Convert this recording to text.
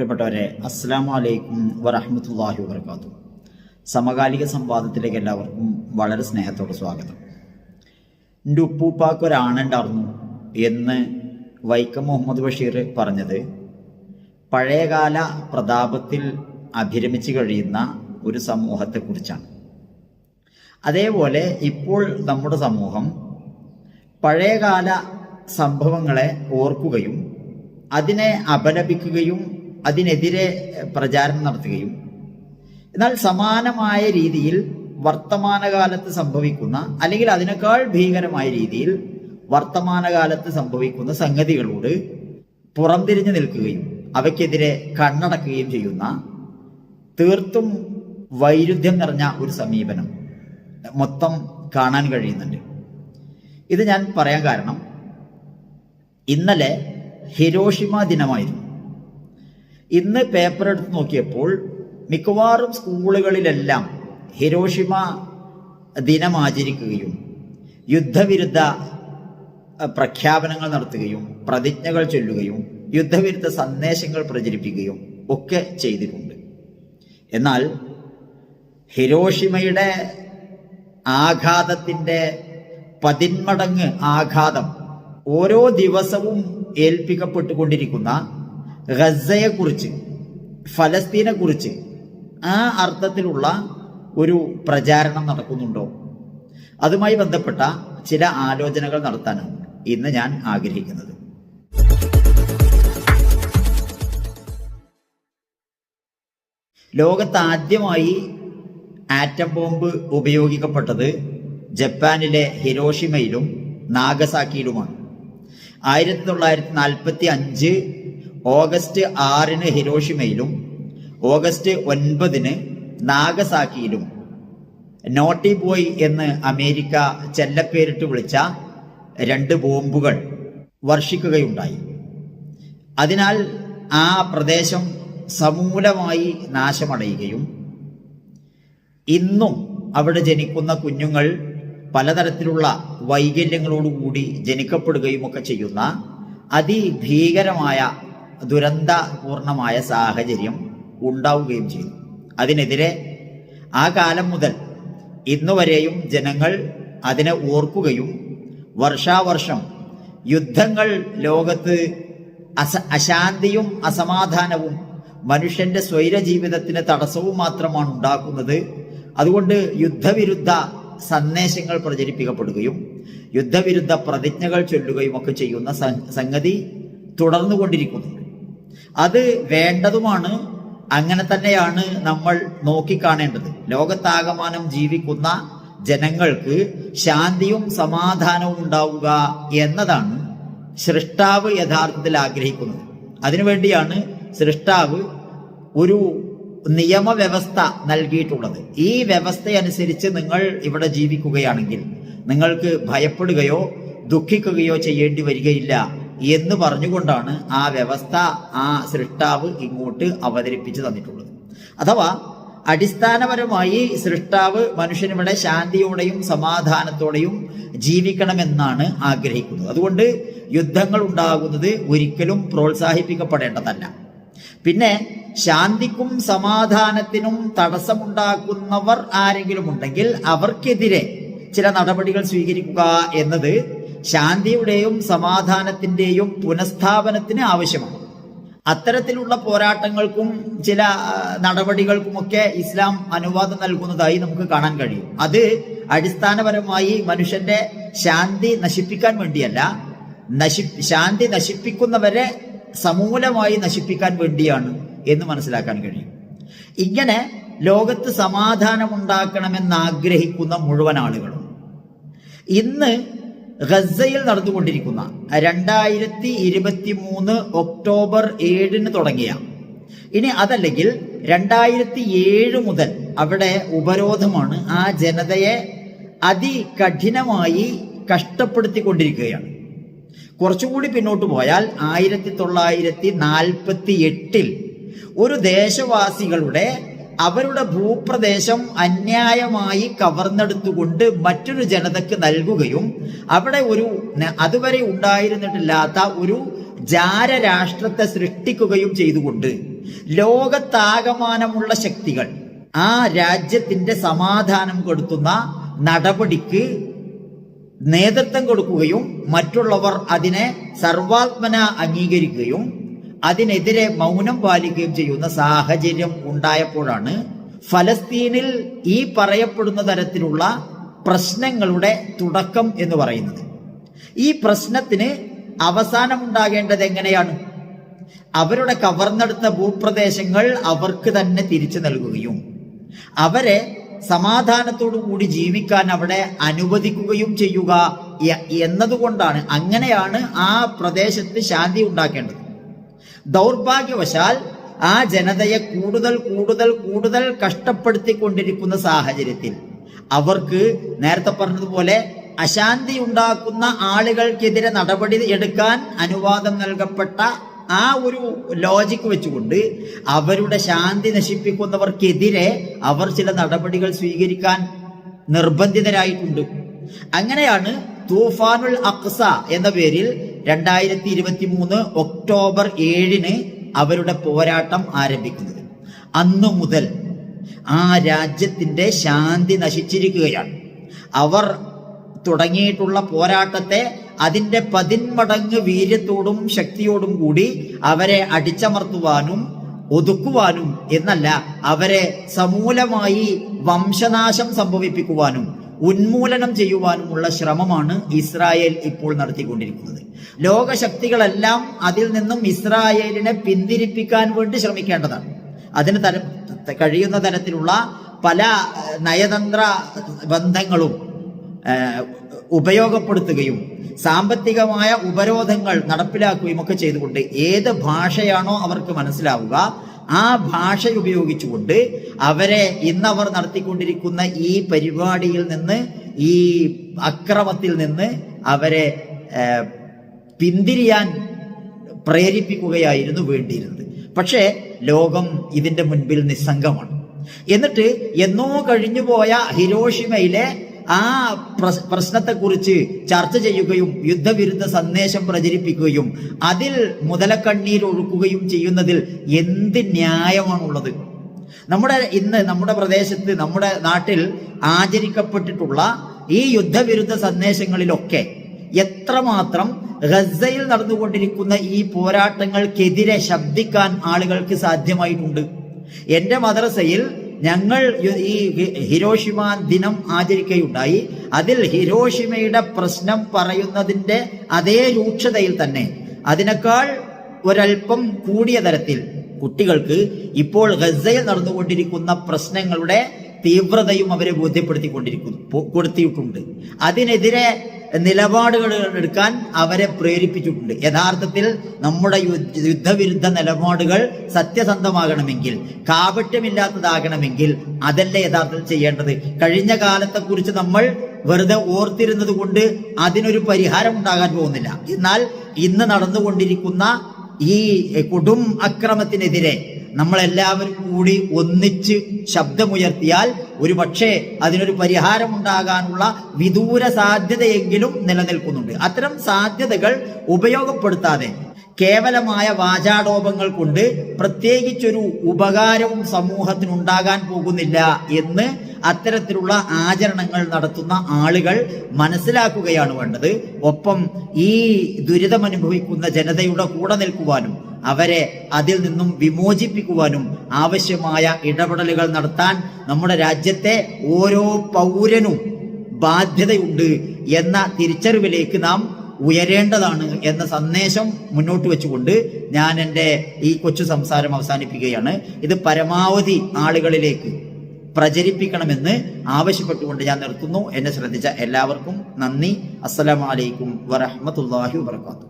പ്രിയപ്പെട്ടവരെ അസ്സാം വലൈക്കും വറഹമത്തല്ലാഹി വർക്കാത്തു സമകാലിക സംവാദത്തിലേക്ക് എല്ലാവർക്കും വളരെ സ്നേഹത്തോടെ സ്വാഗതം. എന്റെ ഉപ്പൂപ്പാക്ക് ഒരാണുണ്ടായിരുന്നു എന്ന് വൈക്കം മുഹമ്മദ് ബഷീർ പറഞ്ഞത് പഴയകാല പ്രതാപത്തിൽ അഭിരമിച്ച് കഴിയുന്ന ഒരു സമൂഹത്തെക്കുറിച്ചാണ്. അതേപോലെ ഇപ്പോൾ നമ്മുടെ സമൂഹം പഴയകാല സംഭവങ്ങളെ ഓർക്കുകയും അതിനെ അപലപിക്കുകയും അതിനെതിരെ പ്രചാരണം നടത്തുകയും എന്നാൽ സമാനമായ രീതിയിൽ വർത്തമാനകാലത്ത് സംഭവിക്കുന്ന അല്ലെങ്കിൽ അതിനേക്കാൾ ഭീകരമായ രീതിയിൽ വർത്തമാനകാലത്ത് സംഭവിക്കുന്ന സംഗതികളോട് പുറംതിരിഞ്ഞു നിൽക്കുകയും അവയ്ക്കെതിരെ കണ്ണടക്കുകയും ചെയ്യുന്ന തീർത്തും വൈരുദ്ധ്യം നിറഞ്ഞ ഒരു സമീപനം മൊത്തം കാണാൻ കഴിയുന്നുണ്ട്. ഇത് ഞാൻ പറയാൻ കാരണം ഇന്നലെ ഹിരോഷിമ ദിനമായിരുന്നു. ഇന്ന് പേപ്പർ എടുത്ത് നോക്കിയപ്പോൾ മിക്കവാറും സ്കൂളുകളിലെല്ലാം ഹിരോഷിമ ദിനം ആചരിക്കുകയും യുദ്ധവിരുദ്ധ പ്രഖ്യാപനങ്ങൾ നടത്തുകയും പ്രതിജ്ഞകൾ ചൊല്ലുകയും യുദ്ധവിരുദ്ധ സന്ദേശങ്ങൾ പ്രചരിപ്പിക്കുകയും ഒക്കെ ചെയ്തിട്ടുണ്ട്. എന്നാൽ ഹിരോഷിമയുടെ ആഘാതത്തിന്റെ പതിന്മടങ്ങ് ആഘാതം ഓരോ ദിവസവും ഏൽപ്പിക്കപ്പെട്ടുകൊണ്ടിരിക്കുന്ന ഗസയെക്കുറിച്ച് ഫലസ്തീനെ കുറിച്ച് ആ അർത്ഥത്തിലുള്ള ഒരു പ്രചാരണം നടക്കുന്നുണ്ടോ? അതുമായി ബന്ധപ്പെട്ട ചില ആലോചനകൾ നടത്താനാണ് ഇന്ന് ഞാൻ ആഗ്രഹിക്കുന്നത്. ലോകത്ത് ആദ്യമായി ആറ്റം ബോംബ് ഉപയോഗിക്കപ്പെട്ടത് ജപ്പാനിലെ ഹിരോഷിമയിലും നാഗസാക്കിയിലുമാണ്. ആയിരത്തി തൊള്ളായിരത്തി നാൽപ്പത്തി അഞ്ച് ഓഗസ്റ്റ് ആറിന് ഹിരോഷിമയിലും ഓഗസ്റ്റ് ഒൻപതിന് നാഗസാക്കിയിലും. നോട്ടി ബോയ് എന്ന് അമേരിക്ക ചെല്ലപ്പേരിട്ട് വിളിച്ച രണ്ട് ബോംബുകൾ വർഷിക്കുകയുണ്ടായി. അതിനാൽ ആ പ്രദേശം സമൂലമായി നാശമടയുകയും ഇന്നും അവിടെ ജനിക്കുന്ന കുഞ്ഞുങ്ങൾ പലതരത്തിലുള്ള വൈകല്യങ്ങളോടുകൂടി ജനിക്കപ്പെടുകയും ഒക്കെ ചെയ്യുന്ന അതിഭീകരമായ ദുരന്തപൂർണമായ സാഹചര്യം ഉണ്ടാവുകയും ചെയ്തു. അതിനെതിരെ ആ കാലം മുതൽ ഇന്നുവരെയും ജനങ്ങൾ അതിനെ ഓർക്കുകയും വർഷാവർഷം യുദ്ധങ്ങൾ ലോകത്ത് അസ അശാന്തിയും അസമാധാനവും മനുഷ്യന്റെ സ്വൈര ജീവിതത്തിന് തടസ്സവും മാത്രമാണ് ഉണ്ടാക്കുന്നത്. അതുകൊണ്ട് യുദ്ധവിരുദ്ധ സന്ദേശങ്ങൾ പ്രചരിപ്പിക്കപ്പെടുകയും യുദ്ധവിരുദ്ധ പ്രതിജ്ഞകൾ ചൊല്ലുകയും ഒക്കെ ചെയ്യുന്ന സംഗതി തുടർന്നുകൊണ്ടിരിക്കുന്നുണ്ട് അത് വേണ്ടതുമാണ്. അങ്ങനെ തന്നെയാണ് നമ്മൾ നോക്കിക്കാണേണ്ടത്. ലോകത്താകമാനം ജീവിക്കുന്ന ജനങ്ങൾക്ക് ശാന്തിയും സമാധാനവും ഉണ്ടാവുക എന്നതാണ് സൃഷ്ടാവ് യഥാർത്ഥത്തിൽ ആഗ്രഹിക്കുന്നത്. അതിനുവേണ്ടിയാണ് സൃഷ്ടാവ് ഒരു നിയമവ്യവസ്ഥ നൽകിയിട്ടുള്ളത്. ഈ വ്യവസ്ഥയനുസരിച്ച് നിങ്ങൾ ഇവിടെ ജീവിക്കുകയാണെങ്കിൽ നിങ്ങൾക്ക് ഭയപ്പെടുകയോ ദുഃഖിക്കുകയോ ചെയ്യേണ്ടി വരികയില്ല. എന്ന് പറഞ്ഞുകൊണ്ടാണ് ആ വ്യവസ്ഥ ആ സൃഷ്ടാവ് ഇങ്ങോട്ട് അവതരിപ്പിച്ചു തന്നിട്ടുള്ളത്. അഥവാ അടിസ്ഥാനപരമായി സൃഷ്ടാവ് മനുഷ്യനിവിടെ ശാന്തിയോടെയും സമാധാനത്തോടെയും ജീവിക്കണമെന്നാണ് ആഗ്രഹിക്കുന്നത്. അതുകൊണ്ട് യുദ്ധങ്ങൾ ഉണ്ടാകുന്നത് ഒരിക്കലും പ്രോത്സാഹിപ്പിക്കപ്പെടേണ്ടതല്ല. പിന്നെ ശാന്തിക്കും സമാധാനത്തിനും തടസ്സമുണ്ടാക്കുന്നവർ ആരെങ്കിലും ഉണ്ടെങ്കിൽ അവർക്കെതിരെ ചില നടപടികൾ സ്വീകരിക്കുക എന്നത് ശാന്തിയുടെയും സമാധാനത്തിന്റെയും പുനഃസ്ഥാപനത്തിന് ആവശ്യമാണ്. അത്തരത്തിലുള്ള പോരാട്ടങ്ങൾക്കും ചില നടപടികൾക്കുമൊക്കെ ഇസ്ലാം അനുവാദം നൽകുന്നതായി നമുക്ക് കാണാൻ കഴിയും. അത് അടിസ്ഥാനപരമായി മനുഷ്യന്റെ ശാന്തി നശിപ്പിക്കാൻ വേണ്ടിയല്ല നശി ശാന്തി നശിപ്പിക്കുന്നവരെ സമൂലമായി നശിപ്പിക്കാൻ വേണ്ടിയാണ് എന്ന് മനസ്സിലാക്കാൻ കഴിയും. ഇങ്ങനെ ലോകത്ത് സമാധാനമുണ്ടാക്കണമെന്ന് ആഗ്രഹിക്കുന്ന മുഴുവൻ ആളുകളും ഇന്ന് ഗസയിൽ നടന്നുകൊണ്ടിരിക്കുന്ന രണ്ടായിരത്തി ഇരുപത്തി മൂന്ന് ഒക്ടോബർ ഏഴിന് തുടങ്ങിയ. ഇനി അതല്ലെങ്കിൽ രണ്ടായിരത്തി ഏഴ് മുതൽ അവിടെ ഉപരോധമാണ് ആ ജനതയെ അതികഠിനമായി കഷ്ടപ്പെടുത്തിക്കൊണ്ടിരിക്കുകയാണ്. കുറച്ചുകൂടി പിന്നോട്ട് പോയാൽ ആയിരത്തി തൊള്ളായിരത്തി നാൽപ്പത്തി എട്ടിൽ ഒരു ദേശവാസികളുടെ അവരുടെ ഭൂപ്രദേശം അന്യായമായി കവർന്നെടുത്തുകൊണ്ട് മറ്റൊരു ജനതയ്ക്ക് നൽകുകയും അവിടെ ഒരു അതുവരെ ഉണ്ടായിരുന്നിട്ടില്ലാത്ത ഒരു ജാര രാഷ്ട്രത്തെ സൃഷ്ടിക്കുകയും ചെയ്തുകൊണ്ട് ലോകത്താകമാനമുള്ള ശക്തികൾ ആ രാജ്യത്തിന്റെ സമാധാനം കൊടുത്തുന്ന നടപടിക്ക് നേതൃത്വം കൊടുക്കുകയും മറ്റുള്ളവർ അതിനെ സർവാത്മന അംഗീകരിക്കുകയും അതിനെതിരെ മൗനം പാലിക്കുകയും ചെയ്യുന്ന സാഹചര്യം ഉണ്ടായപ്പോഴാണ് ഫലസ്തീനിൽ ഈ പറയപ്പെടുന്ന തരത്തിലുള്ള പ്രശ്നങ്ങളുടെ തുടക്കം എന്ന് പറയുന്നത്. ഈ പ്രശ്നത്തിന് അവസാനമുണ്ടാകേണ്ടത് എങ്ങനെയാണ്? അവരുടെ കവർന്നെടുത്ത ഭൂപ്രദേശങ്ങൾ അവർക്ക് തന്നെ തിരിച്ചു നൽകുകയും അവരെ സമാധാനത്തോടു കൂടി ജീവിക്കാൻ അവിടെ അനുവദിക്കുകയും ചെയ്യുക എന്നതുകൊണ്ടാണ് അങ്ങനെയാണ് ആ പ്രദേശത്ത് ശാന്തി ഉണ്ടാക്കേണ്ടത്. ദൗർഭാഗ്യവശാൽ ആ ജനതയെ കൂടുതൽ കൂടുതൽ കൂടുതൽ കഷ്ടപ്പെടുത്തിക്കൊണ്ടിരിക്കുന്ന സാഹചര്യത്തിൽ അവർക്ക് നേരത്തെ പറഞ്ഞതുപോലെ അശാന്തി ഉണ്ടാക്കുന്ന ആളുകൾക്കെതിരെ നടപടി എടുക്കാൻ അനുവാദം നൽകപ്പെട്ട ആ ഒരു ലോജിക്ക് വെച്ചുകൊണ്ട് അവരുടെ ശാന്തി നശിപ്പിക്കുന്നവർക്കെതിരെ അവർ ചില നടപടികൾ സ്വീകരിക്കാൻ നിർബന്ധിതരായിട്ടുണ്ട്. അങ്ങനെയാണ് തൂഫാനുൽ അക്സ എന്ന പേരിൽ രണ്ടായിരത്തി ഇരുപത്തി മൂന്ന് ഒക്ടോബർ ഏഴിന് അവരുടെ പോരാട്ടം ആരംഭിക്കുന്നത്. അന്നു മുതൽ ആ രാജ്യത്തിന്റെ ശാന്തി നശിച്ചിരിക്കുകയാണ്. അവർ തുടങ്ങിയിട്ടുള്ള പോരാട്ടത്തെ അതിന്റെ പതിന്മടങ്ങ് വീര്യത്തോടും ശക്തിയോടും കൂടി അവരെ അടിച്ചമർത്തുവാനും ഒതുക്കുവാനും എന്നല്ല അവരെ സമൂലമായി വംശനാശം സംഭവിപ്പിക്കുവാനും ഉന്മൂലനം ചെയ്യുവാനുമുള്ള ശ്രമമാണ് ഇസ്രായേൽ ഇപ്പോൾ നടത്തിക്കൊണ്ടിരിക്കുന്നത്. ലോകശക്തികളെല്ലാം അതിൽ നിന്നും ഇസ്രായേലിനെ പിന്തിരിപ്പിക്കാൻ വേണ്ടി ശ്രമിക്കേണ്ടതാണ്. അതിന് തര കഴിയുന്ന തരത്തിലുള്ള പല നയതന്ത്ര ബന്ധങ്ങളും ഉപയോഗപ്പെടുത്തുകയും സാമ്പത്തികമായ ഉപരോധങ്ങൾ നടപ്പിലാക്കുകയും ഒക്കെ ചെയ്തുകൊണ്ട് ഏത് ഭാഷയാണോ അവർക്ക് മനസ്സിലാവുക ആ ഭാഷ ഉപയോഗിച്ചുകൊണ്ട് അവരെ ഇന്നവർ നടത്തിക്കൊണ്ടിരിക്കുന്ന ഈ പരിപാടിയിൽ നിന്ന് ഈ അക്രമത്തിൽ നിന്ന് അവരെ പിന്തിരിയാൻ പ്രേരിപ്പിക്കുകയായിരുന്നു വേണ്ടിയിരുന്നത്. പക്ഷേ ലോകം ഇതിന്റെ മുൻപിൽ നിസ്സംഗമാണ്. എന്നിട്ട് എന്നോ കഴിഞ്ഞുപോയ ഹിരോഷിമയിലെ ആ പ്രശ്- പ്രശ്നത്തെക്കുറിച്ച് ചർച്ച ചെയ്യുകയും യുദ്ധവിരുദ്ധ സന്ദേശം പ്രചരിപ്പിക്കുകയും അതിൽ മുതലക്കണ്ണീർ ഒഴുക്കുകയും ചെയ്യുന്നതിൽ എന്ത് ന്യായമാണുള്ളത്? നമ്മുടെ ഇന്ന് നമ്മുടെ പ്രദേശത്ത് നമ്മുടെ നാട്ടിൽ ആചരിക്കപ്പെട്ടിട്ടുള്ള ഈ യുദ്ധവിരുദ്ധ സന്ദേശങ്ങളിലൊക്കെ എത്രമാത്രം ഗസയിൽ നടന്നുകൊണ്ടിരിക്കുന്ന ഈ പോരാട്ടങ്ങൾക്കെതിരെ ശബ്ദിക്കാൻ ആളുകൾക്ക് സാധ്യമായിട്ടുണ്ട്. എന്റെ മദ്രസയിൽ ഞങ്ങൾ ഈ ഹിരോഷിമ ദിനം ആചരിക്കുകയുണ്ടായി. അതിൽ ഹിരോഷിമയുടെ പ്രശ്നം പറയുന്നതിന്റെ അതേ രൂക്ഷതയിൽ തന്നെ അതിനേക്കാൾ ഒരൽപ്പം കൂടിയ തരത്തിൽ കുട്ടികൾക്ക് ഇപ്പോൾ ഗസയിൽ നടന്നുകൊണ്ടിരിക്കുന്ന പ്രശ്നങ്ങളുടെ തീവ്രതയും അവരെ ബോധ്യപ്പെടുത്തിക്കൊണ്ടിരിക്കുന്നു കൊടുത്തിയിട്ടുണ്ട് അതിനെതിരെ നിലപാടുകൾ എടുക്കാൻ അവരെ പ്രേരിപ്പിച്ചിട്ടുണ്ട്. യഥാർത്ഥത്തിൽ നമ്മുടെ യുദ്ധവിരുദ്ധ നിലപാടുകൾ സത്യസന്ധമാകണമെങ്കിൽ കാപട്യമില്ലാത്തതാകണമെങ്കിൽ അതല്ലേ യഥാർത്ഥത്തിൽ ചെയ്യേണ്ടത്? കഴിഞ്ഞ കാലത്തെക്കുറിച്ച് നമ്മൾ വെറുതെ ഓർത്തിരുന്നത് കൊണ്ട് അതിനൊരു പരിഹാരം ഉണ്ടാകാൻ പോകുന്നില്ല. എന്നാൽ ഇന്ന് നടന്നുകൊണ്ടിരിക്കുന്ന ഈ കൊടും അക്രമത്തിനെതിരെ നമ്മളെല്ലാവരും കൂടി ഒന്നിച്ച് ശബ്ദമുയർത്തിയാൽ ഒരു പക്ഷേ അതിനൊരു പരിഹാരമുണ്ടാകാനുള്ള വിദൂര സാധ്യതയെങ്കിലും നിലനിൽക്കുന്നുണ്ട്. അത്തരം സാധ്യതകൾ ഉപയോഗപ്പെടുത്താതെ കേവലമായ വാചാടോപങ്ങൾ കൊണ്ട് പ്രത്യേകിച്ചൊരു ഉപകാരവും സമൂഹത്തിനുണ്ടാകാൻ പോകുന്നില്ല എന്ന് അത്തരത്തിലുള്ള ആചരണങ്ങൾ നടത്തുന്ന ആളുകൾ മനസ്സിലാക്കുകയാണ് വേണ്ടത്. ഒപ്പം ഈ ദുരിതമനുഭവിക്കുന്ന ജനതയുടെ കൂടെ നിൽക്കുവാനും അവരെ അതിൽ നിന്നും വിമോചിപ്പിക്കുവാനും ആവശ്യമായ ഇടപെടലുകൾ നടത്താൻ നമ്മുടെ രാജ്യത്തെ ഓരോ പൗരനും ബാധ്യതയുണ്ട് എന്ന തിരിച്ചറിവിലേക്ക് നാം ഉയരേണ്ടതാണ് എന്ന സന്ദേശം മുന്നോട്ട് വെച്ചുകൊണ്ട് ഞാൻ എന്റെ ഈ കൊച്ചു സംസാരം അവസാനിപ്പിക്കുകയാണ്. ഇത് പരമാവധി ആളുകളിലേക്ക് പ്രചരിപ്പിക്കണമെന്ന് ആവശ്യപ്പെട്ടുകൊണ്ട് ഞാൻ നിർത്തുന്നു. എന്നെ ശ്രദ്ധിച്ച എല്ലാവർക്കും നന്ദി. അസ്സലാമലൈക്കും വറഹമത്തല്ലാഹി വാത്തു